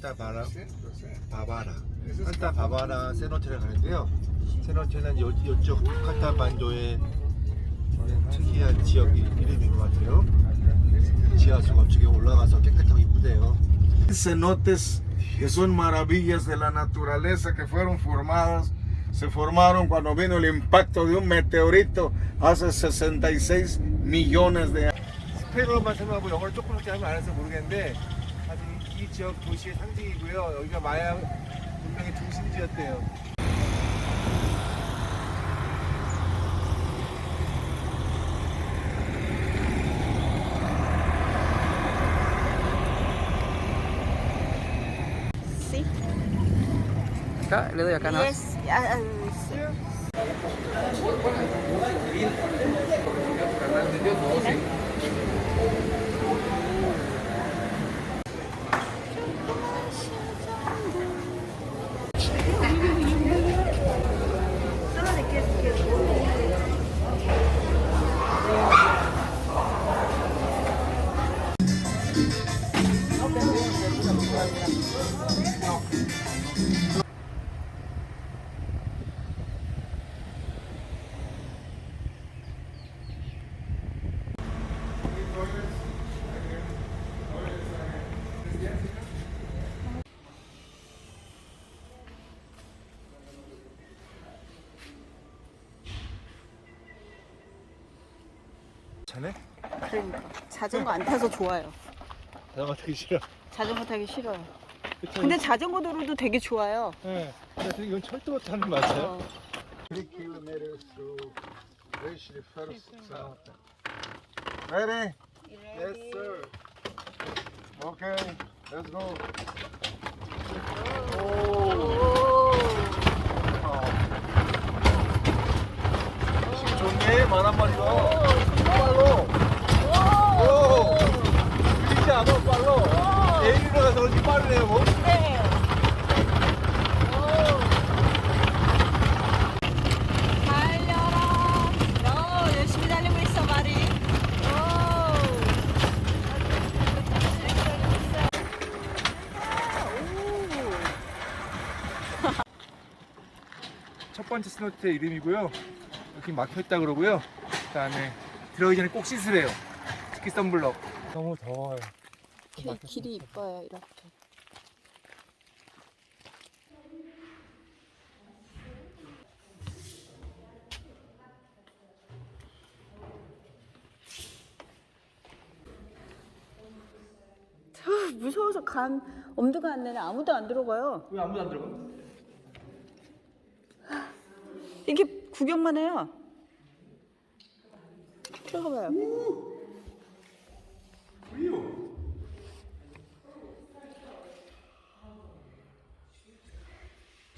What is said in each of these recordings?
산타 바라 바바라 산타 바바라 세노체를 가는데요. 세노체는 요, 요쪽 반도에 있는 특이한 지역 이- 이름인 것 같아요. 지하수가 저기 올라가서 깨끗하고 이쁘대요. cenotes que son maravillas de la naturaleza que fueron formadas, se formaron cuando vino el impacto de un meteorito hace 66 millones de años. 스페인어만 설명하고 영어를 조금밖에 하면 안 해서 모르겠는데 이, 이 지역 도시의 상징이고요. 여기가 마야 문명의 중심지였대요. Acá, le doy acá nada más. Yes. ah, 자네? 그러니까 자전거 안 타서 좋아요. 자전거 타기 싫어. 자전거 타기 싫어요. 그쵸? 근데 자전거 도로도 되게 좋아요. 네. 근데 이건 철도 타는 거 맞아요? 어. 3 kilometers to reach the first south. Ready? Yes, sir. Okay, let's go. 힘 좋네, 말한 마리가. 빨로. 오. 느리지 않아, 빨로. 그렇게 빠르네요, 뭐. 네. 달려라. 너 열심히 달리고 있어, 말이. 첫 번째 스노트의 이름이고요. 여기 막혀 있다 그러고요. 그 다음에 들어가기 전에 꼭 씻으래요. 특히 썬블럭. 너무 더워요. 길, 길이 이뻐요, 이렇게. 저 무서워서 간 엄두가 안 나네. 아무도 안 들어가요. 왜 아무도 안 들어가? 이렇게 구경만 해요. 들어가 봐요.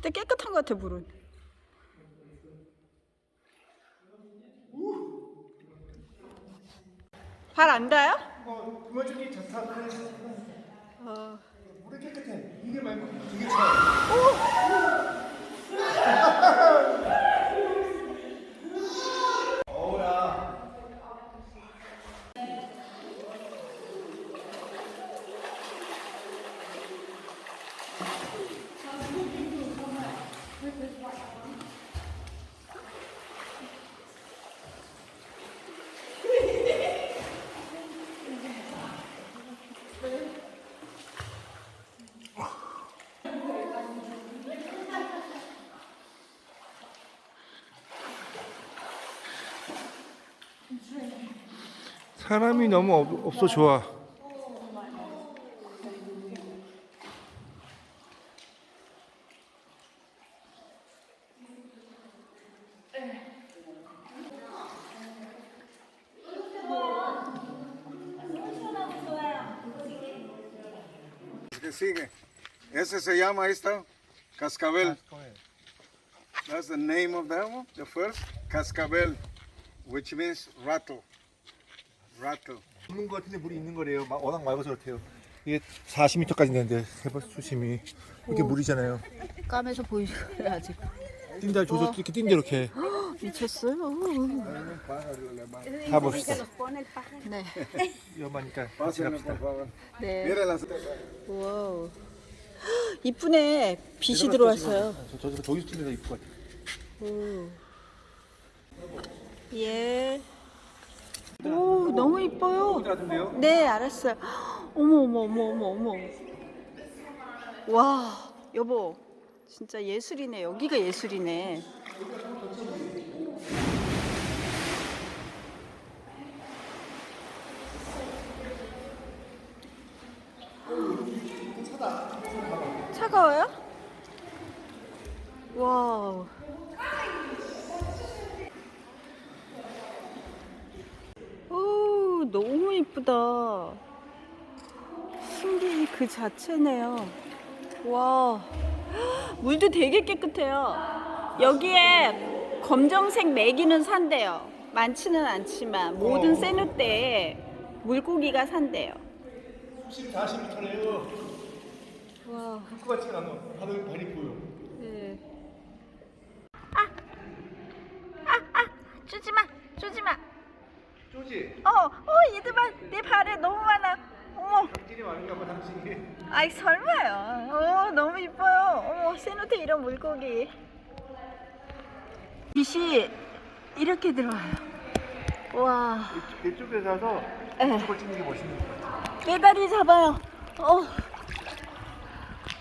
근데 깨끗한 것 같아, 물은. 발안 닿아요? 어, 그만저기 좋다. 어. 물이 깨끗해. 이게 말고 이게 차. 사람이 너무 없, 없어 좋아. ¿Qué sigue? Ese se llama esto cascabel. That's the name of that one, the first cascabel, which means rattle. Rattle. 없는 것 같은데 물이 있는 거래요. 막 워낙 맑아서 그렇대요. 이게 40m까지 되는데 해발 수심이 이렇게 물이잖아요. 까매서 보이시고요, 아직. 뛴다 조조 이렇게 뛴다 이렇게 미쳤어요. 가봅시다. 네. 위험하니까 같이 갑시다. 네. Mira las. 와우. 이쁘네. 빛이 들어왔어요. 저, 저, 저, 저기 찍는 데 이쁠 것 같아. 예. 오, 너무 이뻐요. 같은데요? 네, 알았어요. 어머, 어머, 어머, 어머, 어머. 와, 여보. 진짜 예술이네. 여기가 예술이네. 차가워요? 와우. 오, 너무 이쁘다. 신기 그 자체네요. 와, 물도 되게 깨끗해요. 여기에 검정색 메기는 산대요. 많지는 않지만 모든 세누대에 물고기가 산대요. 30, 40m래요. 와, 그 같지가 않아. 바로 발이 보여. 네. 주지 마, 주지 마. 쪼지? 어, 어, 얘들아, 내 발에 너무 많아. 어머, 찌리 많은가 봐, 당신이. 아이 설마요. 어, 너무 이뻐요. 어머, 세노테 이런 물고기. 빛이 이렇게 들어와요. 와, 이쪽에 가서 네. 이걸 찍는 게 멋있는 것 같아. 내 다리 잡아요. 어,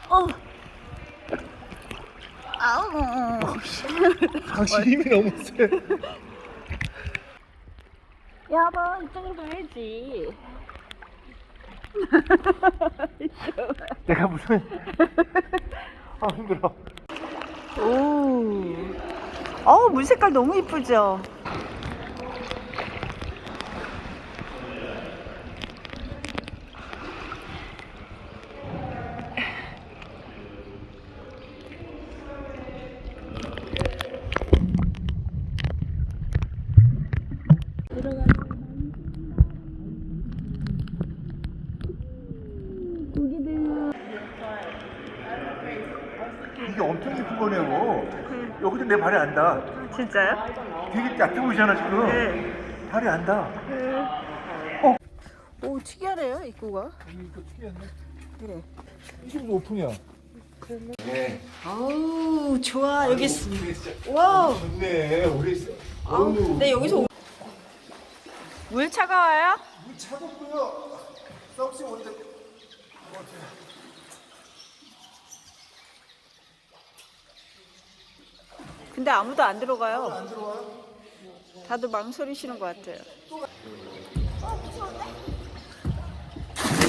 어. 아우. 당신 힘이 너무 세. 여보, 이쪽으로 가야지. 내가 무슨. 아, 힘들어. 오. 어, 물 색깔 너무 이쁘죠? 이게 엄청 깊은 거네요. 여기도 내 발이 안 닿아. 진짜요? 되게 얕게 보이잖아, 지금. 네. 발이 안 닿아. 오, 특이하네요, 입구가. 이거 특이한데? 그래. 무슨 오픈이야? 네. 아우, 좋아. 여기, 있- 이게 진짜. 와우. 좋네. 우리. 아우, 네, 여기서. 오- 물 차가워요? 물 차갑고요. 썩시 오는데. 근데 아무도 안 들어가요. 안 들어와요? 다들 망설이시는 것 같아요.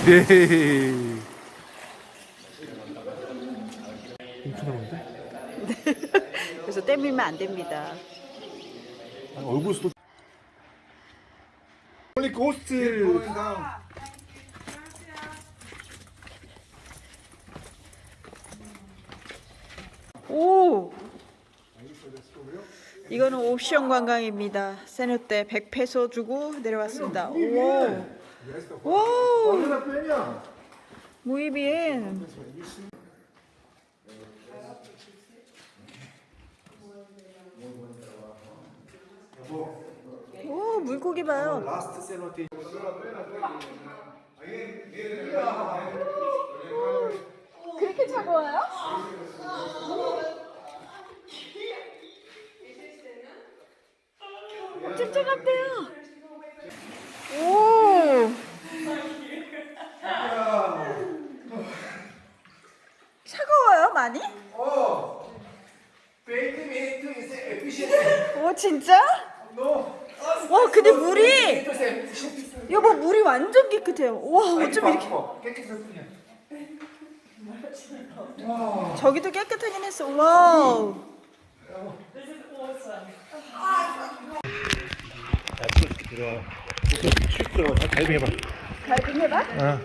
네. 엄청 나오는데? 그래서 떼밀면 안 됩니다. 얼굴 수도. 홀리 고스트. 오! 이거는 옵션 관광입니다. 세누 때 100페소 주고 내려왔습니다. 오! 오! bien. 오, 물고기 봐요. 그렇게 차가워요? 차갑대요. 오. 차가워요, 많이? 어. 오, 진짜? 와, 근데 물이 여보 물이 완전 깨끗해요. 와, 어쩜 이렇게. 저기도 깨끗하긴 했어. 와우. 자, 이렇게 들어. 이렇게 쭉 들어. 잘 갈비해봐. 갈비 해봐. 어.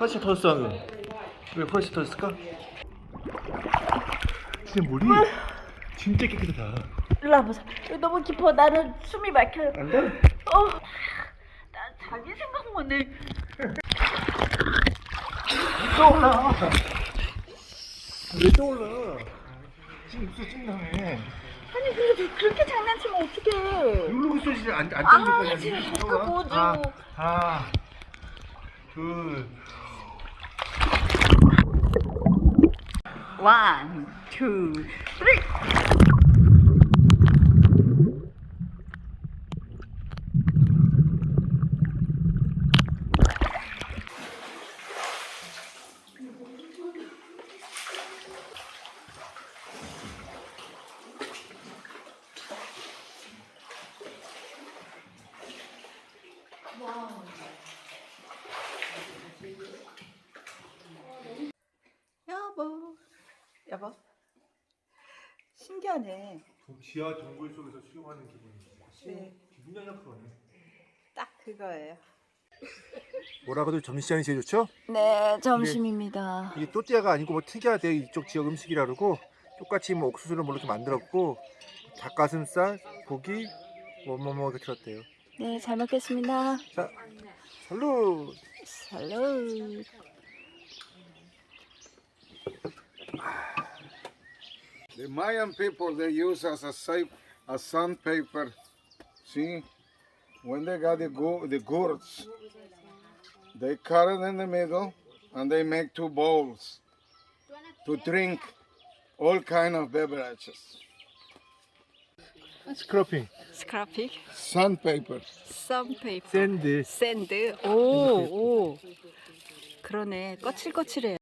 훨씬 더 써. 왜 훨씬 더 쓸까? 진짜 물이 진짜 깨끗하다. 일로 와보자. 여기 너무 깊어. 나는 숨이 막혀요. 안 돼? 어. 나 자기 생각만 해. 떠올라. 왜 떠올라? 지금 입술 찐다며. 아니 근데 그렇게 장난치면 어떡해 누르고 있어야지 안, 안 아, 던질 거냐. 지금. 그 뭐죠? 하나, 하나, 둘. 원, 투, 쓰리 여보 여보 신기하네 지하 동굴 속에서 수영하는 기분이지. 네. 기분이 아니라 그러네. 딱 그거예요 뭐라고도 점심시간이 제일 좋죠? 네 점심입니다 이게 또띠아가 아니고 뭐 특이하대 이쪽 지역 음식이라 그러고 똑같이 뭐 옥수수를 뭐 이렇게 만들었고 닭가슴살, 고기 뭐뭐뭐 이렇게 들었대요. 네 잘 먹겠습니다 자, 살루. 살루 The Mayan people they use as a safe as sandpaper. See, when they got the go the gourds, they cut it in the middle and they make two bowls to drink all kind of beverages. 스크러핑, 스크라픽 Sandpaper. 썸페이퍼 샌드. 샌드 오오 그러네 거칠거칠해요